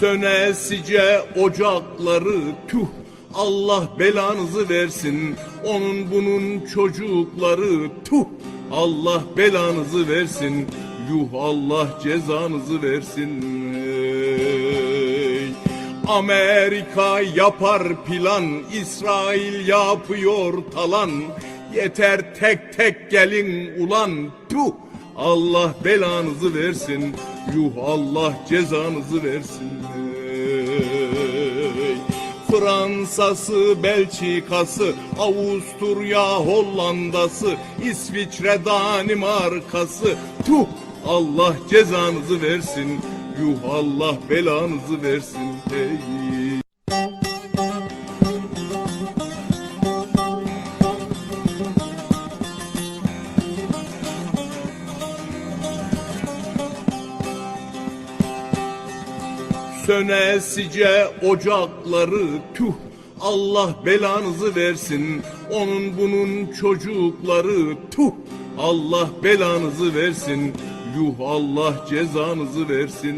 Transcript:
Sönesice ocakları tüh. Allah belanızı versin. Onun bunun çocukları tuh Allah belanızı versin. Yuh Allah cezanızı versin. Ey. Amerika yapar plan İsrail yapıyor talan. Yeter tek tek gelin ulan tuh Allah belanızı versin Yuh Allah cezanızı versin Ey. Fransa'sı, Belçika'sı, Avusturya, Hollanda'sı, İsviçre, Danimarka'sı Tuh Allah cezanızı versin Yuh Allah belanızı versin hey. Sönesice ocakları tüh. Allah belanızı versin Onun bunun çocukları tuh Allah belanızı versin Yuh Allah cezanızı versin